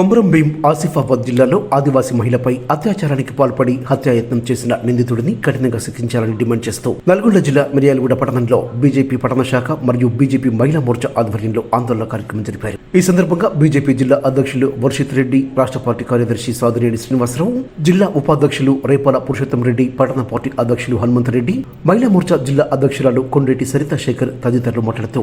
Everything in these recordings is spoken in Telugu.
కొమరం భీం ఆసిఫాబాద్ జిల్లాలో ఆదివాసీ మహిళపై అత్యాచారానికి పాల్పడి హత్యాయత్నం చేసిన నిందితుడిని కఠినంగా శిక్షించాలని డిమాండ్ చేస్తూ నల్గొండ జిల్లా మిర్యాలగూడ పట్టణంలో బీజేపీ పట్టణ శాఖ మరియు బీజేపీ మహిళా మోర్చా ఆధ్వర్యంలో ఆందోళన కార్యక్రమం జరిపారు. ఈ సందర్భంగా బీజేపీ జిల్లా అధ్యక్షులు వర్షిత్ రెడ్డి రాష్ట్ర పార్టీ కార్యదర్శి సాదినేని శ్రీనివాసరావు జిల్లా ఉపాధ్యక్షులు రేపాల పురుషోత్తం రెడ్డి పట్టణ పార్టీ అధ్యక్షులు హనుమంత్ రెడ్డి మహిళా మోర్చా జిల్లా అధ్యక్షురాలు కొండ్రెడ్డి సరితా శేఖర్ తదితరులు మాట్లాడుతూ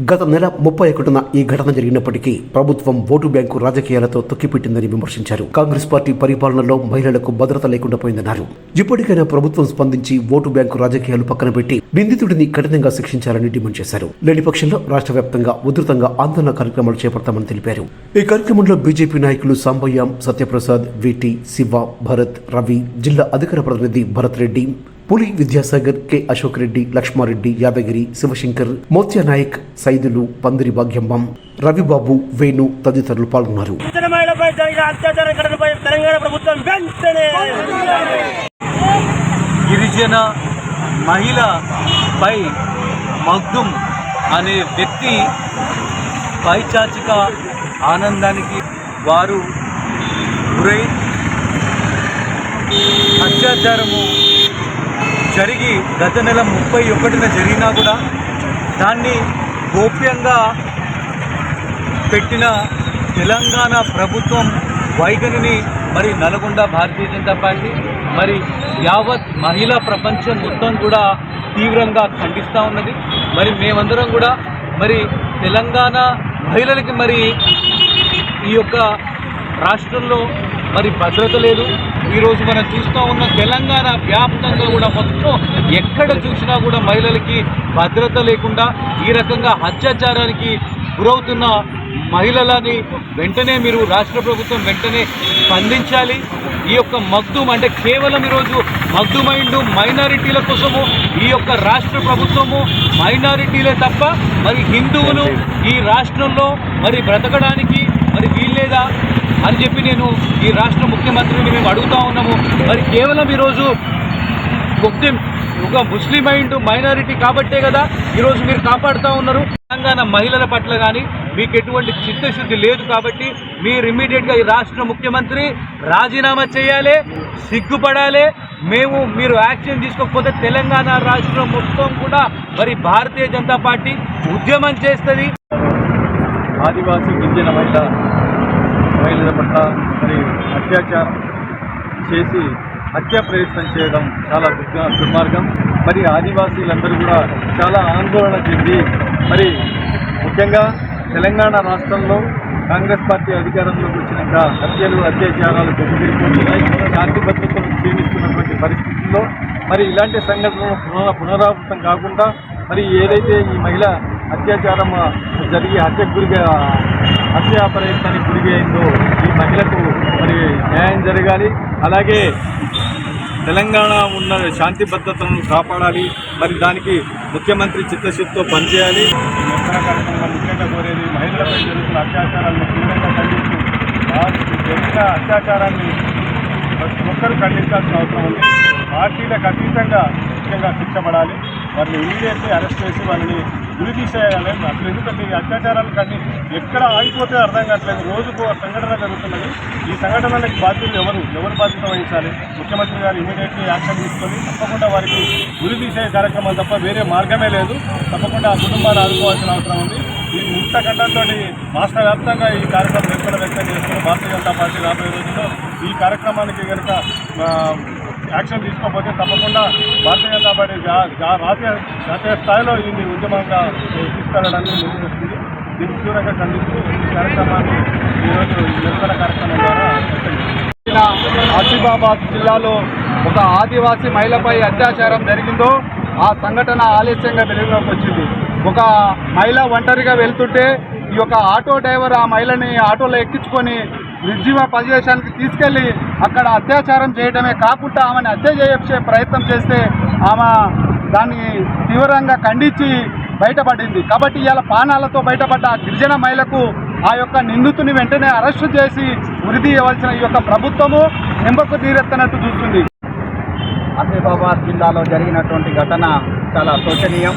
గత నెల ముప్పై ఒకటిన ఈ ఘటన జరిగినప్పటికీ ప్రభుత్వం ఓటు బ్యాంకు రాజకీయాలతో తొక్కిపెట్టిందని విమర్శించారు. కాంగ్రెస్ పార్టీ పరిపాలనలో మహిళలకు భద్రత లేకుండా పోయిందన్నారు. ఇప్పటికైనా ప్రభుత్వం స్పందించి ఓటు బ్యాంకు రాజకీయాలు పక్కన పెట్టి నిందితుడిని కఠినంగా శిక్షించాలని డిమాండ్ చేశారు. లేని పక్షంలో రాష్ట్ర వ్యాప్తంగా ఉధృతంగా ఆందోళన కార్యక్రమాలు చేపడతామని తెలిపారు. ఈ కార్యక్రమంలో బీజేపీ నాయకులు సాంబయ్యం సత్యప్రసాద్ విటి శివ భరత్ రవి జిల్లా అధికార ప్రతినిధి భరత్ రెడ్డి పులి విద్యాసాగర్ కె అశోక్ రెడ్డి లక్ష్మారెడ్డి యాదగిరి శివశంకర్ మోత్య నాయక్ సైదులు పందిరి భాగ్యంబం రవిబాబు వేణు తదితరులు పాల్గొన్నారు. గిరిజన గిరిజన మహిళపై మగ్దుం అనే వ్యక్తి పైచాచిక ఆనందానికి వారు గురై అత్యాచారము జరిగి గత నెల ముప్పై ఒకటిన జరిగినా కూడా దాన్ని గోప్యంగా పెట్టిన తెలంగాణ ప్రభుత్వం వైఖరిని మరి నల్గొండ భారతీయ జనతా పార్టీ మరి యావత్ మహిళా ప్రపంచం మొత్తం కూడా తీవ్రంగా ఖండిస్తూ ఉన్నది. మరి మేమందరం కూడా మరి తెలంగాణ మహిళలకి మరి ఈ యొక్క రాష్ట్రంలో మరి భద్రత లేదు. ఈరోజు మనం చూస్తూ ఉన్న తెలంగాణ వ్యాప్తంగా కూడా మొత్తం ఎక్కడ చూసినా కూడా మహిళలకి భద్రత లేకుండా ఈ రకంగా అత్యాచారానికి గురవుతున్న మహిళలని వెంటనే మీరు రాష్ట్ర ప్రభుత్వం వెంటనే స్పందించాలి. ఈ యొక్క మగ్దుం అంటే కేవలం ఈరోజు మగ్దుమైండు మైనారిటీల కోసము ఈ యొక్క రాష్ట్ర ప్రభుత్వము మైనారిటీలే తప్ప మరి హిందువులు ఈ రాష్ట్రంలో మరి బ్రతకడానికి మరి వీల్లేదా? అని చెప్పి నేను ఈ రాష్ట్ర ముఖ్యమంత్రిని మేము అడుగుతా ఉన్నాము. మరి కేవలం ఈరోజు ముస్లిం ఒక ముస్లిం మైండ్ మైనారిటీ కాబట్టే కదా ఈరోజు మీరు కాపాడుతూ ఉన్నారు. తెలంగాణ మహిళల పట్ల కానీ మీకు ఎటువంటి చిత్తశుద్ధి లేదు కాబట్టి మీరు ఇమ్మీడియట్గా ఈ రాష్ట్ర ముఖ్యమంత్రి రాజీనామా చేయాలి సిగ్గుపడాలి. మేము మీరు యాక్షన్ తీసుకోకపోతే తెలంగాణ రాష్ట్రం మొత్తం కూడా మరి భారతీయ జనతా పార్టీ ఉద్యమం చేస్తుంది. ఆదివాసీ గిరిజన మహిళ మహిళల పట్ల మరి అత్యాచారం చేసి హత్య ప్రయత్నం చేయడం చాలా దుర్గ దుర్మార్గం. మరి ఆదివాసీలందరూ కూడా చాలా ఆందోళన చెంది మరి ముఖ్యంగా తెలంగాణ రాష్ట్రంలో కాంగ్రెస్ పార్టీ అధికారంలోకి వచ్చినాక హత్యలు అత్యాచారాలు పెరిగిపోతున్నాయి శాంతి భద్రతలు క్షీణిస్తున్నటువంటి పరిస్థితుల్లో మరి ఇలాంటి సంఘటనలు పునరావృతం కాకుండా మరి ఏదైతే ఈ మహిళ అత్యాచారం జరిగి హత్యకు గురిగా హత్యా ప్రయత్నానికి గురిగైందో ఈ మహిళకు మరి న్యాయం జరగాలి. అలాగే తెలంగాణ ఉన్న శాంతి భద్రతలను కాపాడాలి. మరి దానికి ముఖ్యమంత్రి చిత్తశుద్ధితో పనిచేయాలి. ముఖ్యంగా కోరేది మహిళలపై జరుగుతున్న అత్యాచారాలను తీవ్రంగా ఖండిస్తూ జరిగిన అత్యాచారాన్ని ప్రతి ఒక్కరూ ఖండించాల్సిన అవసరం ఉంది పార్టీలకు అతీతంగా ముఖ్యంగా శిక్షపడాలి వారిని ఇమీడియట్లీ అరెస్ట్ చేసి వాళ్ళని గురి తీసేయాలి. అసలు ఎందుకంటే ఈ అత్యాచారాలు కానీ ఎక్కడ ఆగిపోతే అర్థం కావట్లేదు. రోజుకు సంఘటన జరుగుతున్నది. ఈ సంఘటనలకు బాధ్యులు ఎవరు? ఎవరు బాధ్యత వహించాలి? ముఖ్యమంత్రి గారు ఇమీడియట్లీ యాక్షన్ తీసుకొని తప్పకుండా వారికి గురి తీసే కార్యక్రమం తప్ప వేరే మార్గమే లేదు. తప్పకుండా ఆ కుటుంబాన్ని ఆదుకోవాల్సిన అవసరం ఉంది. ఈ ముక్త ఖండంతో రాష్ట్ర వ్యాప్తంగా ఈ కార్యక్రమం ఎక్కడ వ్యక్తం చేస్తున్న భారతీయ జనతా పార్టీ రాబోయే రోజుల్లో ఈ కార్యక్రమానికి కనుక యాక్షన్ తీసుకోకపోతే తప్పకుండా భారతీయ జనతా పార్టీ జా- జా- జాతీయ జాతీయ స్థాయిలో ఇది ఉద్యమంగా తీసుకెళ్ళడానికి ముందుకు వస్తుంది దీన్ని తీవ్రంగా ఖండిస్తూ ఈ కార్యక్రమాన్ని ఈరోజు నిరసన కార్యక్రమం ద్వారా ఆసిఫాబాద్ జిల్లాలో ఒక ఆదివాసీ మహిళపై అత్యాచారం జరిగిందో ఆ సంఘటన ఆలస్యంగా వెలుగులోకి వచ్చింది. ఒక మహిళ ఒంటరిగా వెళ్తుంటే ఈ యొక్క ఆటో డ్రైవర్ ఆ మహిళని ఆటోలో ఎక్కించుకొని నిర్జీవ ప్రదేశానికి తీసుకెళ్ళి అక్కడ అత్యాచారం చేయడమే కాకుండా ఆమెను హత్య చేసే ప్రయత్నం చేస్తే ఆమె దాన్ని తీవ్రంగా ఖండించి బయటపడింది. కాబట్టి ఇవాళ పానాలతో బయటపడ్డ గిరిజన మహిళకు ఆ యొక్క నిందితుని వెంటనే అరెస్టు చేసి ఉరిది ఇవ్వాల్సిన ఈ యొక్క ప్రభుత్వము నింబకు తీరెత్తనట్టు చూస్తుంది. ఆసిఫాబాద్ జిల్లాలో జరిగినటువంటి ఘటన చాలా శోచనీయం.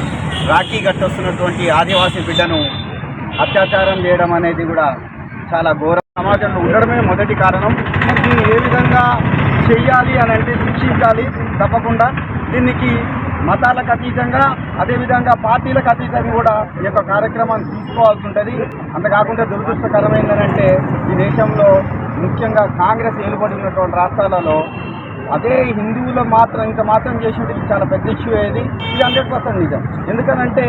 రాఖీ కట్టొస్తున్నటువంటి ఆదివాసీ బిడ్డను అత్యాచారం చేయడం అనేది కూడా చాలా ఘోర. సమాజంలో ఉండడమే మొదటి కారణం. దీన్ని ఏ విధంగా చెయ్యాలి అని అంటే శిక్షించాలి తప్పకుండా. దీనికి మతాలకు అతీతంగా అదేవిధంగా పార్టీలకు అతీతంగా కూడా ఈ యొక్క కార్యక్రమాన్ని తీసుకోవాల్సి ఉంటుంది. అంతకాకుండా దురదృష్టకరమైందనంటే ఈ దేశంలో ముఖ్యంగా కాంగ్రెస్ ఏర్పడినటువంటి రాష్ట్రాలలో అదే హిందువులు మాత్రం ఇంత మాత్రం చేసినట్టు చాలా పెద్ద ఇష్యూ అయ్యేది. ఇది హండ్రెడ్ పర్సెంట్ నిజం. ఎందుకనంటే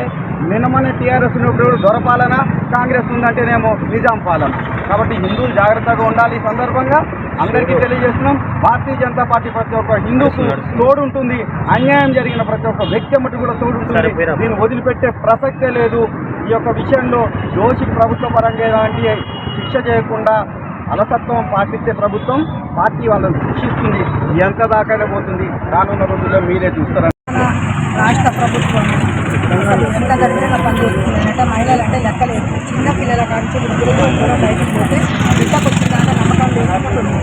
నిన్నమనే టీఆర్ఎస్ ఉన్నప్పుడు దొరపాలన? కాంగ్రెస్ ఉందంటేనేమో నిజాం పాలన. కాబట్టి హిందువులు జాగ్రత్తగా ఉండాలి ఈ సందర్భంగా అందరికీ తెలియజేస్తున్నాం. భారతీయ జనతా పార్టీ ప్రతి ఒక్క హిందూకు తోడు ఉంటుంది అన్యాయం జరిగిన ప్రతి ఒక్క వ్యక్తి మట్టి కూడా తోడు ఉంటుంది దీన్ని వదిలిపెట్టే ప్రసక్తే లేదు. ఈ యొక్క విషయంలో దోషి ప్రభుత్వ పరంగా ఎలాంటి శిక్ష చేయకుండా అలసత్వం పాటిస్తే ప్రభుత్వం పార్టీ వాళ్ళని శిక్షిస్తుంది. ఎంత దాకానే పోతుంది. రానున్న రోజుల్లో మీరే చూస్తారు రాష్ట్ర ప్రభుత్వం అసలు ఎంత దరిద్రంగా పనిచేస్తుందంటే మహిళలు అంటే లెక్కలేదు. చిన్న పిల్లల కాంచి వృద్ధులు కూడా బయటకు పోతే బిడ్డకు వచ్చిందంటే నమ్మకం లేకపోతుంది.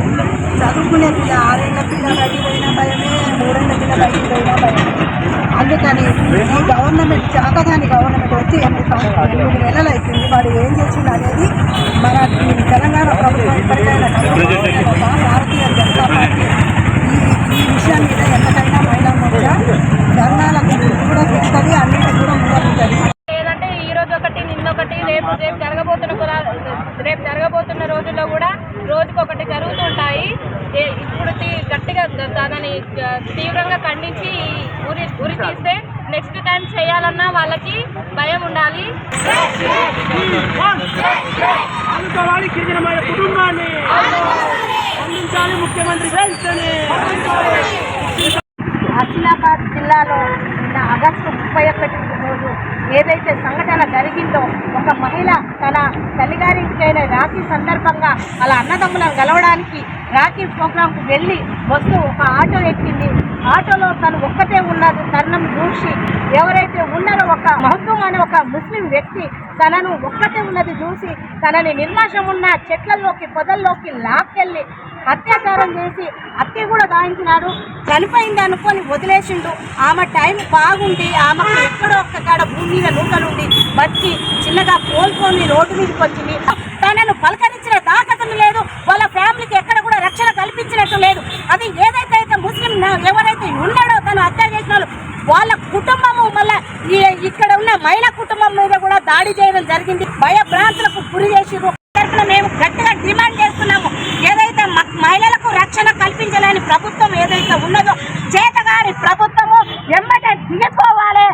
చదువుకునే పిల్ల ఆరేళ్ళ పిల్ల బయటికి పోయినా భయమే మూడేళ్ళ పిల్ల బయటికి పోయినా భయమే. అందుకని ఈ గవర్నమెంట్ చాకదాని గవర్నమెంట్ వచ్చి ఎనిమిది నెలలు అవుతుంది వాడు ఏం చేసింది అనేది మన తెలంగాణ ప్రభుత్వం ఇప్పటికైనా భారతీయ జనతా పార్టీ ఈ ఈ విషయం మీద ఎంత మహిళా మోర్చా ధర్నాలకు కూడా పెడుతుంది అన్నింటి కూడా ముందుంటుంది లేదంటే ఈ రోజు ఒకటి నిన్నొకటి రేపు రేపు జరగబోతున్న కులా- రేపు జరగబోతున్న రోజుల్లో కూడా రోజుకొకటి జరుగుతుంటాయి. ఇప్పుడు గట్టిగా దానిని తీవ్రంగా ఖండించి ఉరి ఉరి తీస్తే నెక్స్ట్ టైం చేయాలన్నా వాళ్ళకి భయం ఉండాలి. కుటుంబాన్ని అందించాలి ముఖ్యమంత్రి వెంటనే ఆసిఫాబాద్ జిల్లాలో నిన్న ఆగస్టు ముప్పై ఒకటి రోజు ఏదైతే సంఘటన జరిగిందో ఒక మహిళ తన తల్లిగారికైన రాఖీ సందర్భంగా అలా అన్నదమ్ములను గెలవడానికి రాఖీ ప్రోగ్రాంకు వెళ్ళి వస్తూ ఒక ఆటో ఎక్కింది. ఆటోలో తను ఒక్కతే ఉన్నది తరుణం చూసి ఎవరైతే ఉన్నారో ఒక మహత్వం అనే ఒక ముస్లిం వ్యక్తి తనను ఒక్కతే ఉన్నది చూసి తనని నిర్మాషం ఉన్న చెట్లలోకి పొదల్లోకి లాక్కెళ్ళి అత్యాచారం చేసి అత్య కూడా దాయించినాడు. చనిపోయింది అనుకొని వదిలేసిండు. ఆమె టైం బాగుండి ఆమెకు ఎక్కడో ఒక్క కాడ భూమి మీద నూకలుండి బతికి చిన్నగా కోల్పోని రోడ్డు మీదకి వచ్చింది. తనను పలకరించిన దాఖతలు లేదు. వాళ్ళ ఫ్యామిలీకి ఎక్కడ కూడా రక్షణ కల్పించినట్టు లేదు. అది ఏదైతే అయితే ముస్లిం నా- ఎవరైతే ఉన్నాడో తను హత్య చేసిన వాళ్ళ కుటుంబము మళ్ళీ ఈ- ఇక్కడ ఉన్న మహిళా కుటుంబం మీద కూడా దాడి చేయడం జరిగింది. భయభ్రాంతులకు గురి చేసి మేము గట్టిగా డిమాండ్ మహిళలకు రక్షణ కల్పించలేని ప్రభుత్వం ఏదైతే ఉన్నదో చేతగారి ప్రభుత్వము వెంబట దిగిపోవాలి.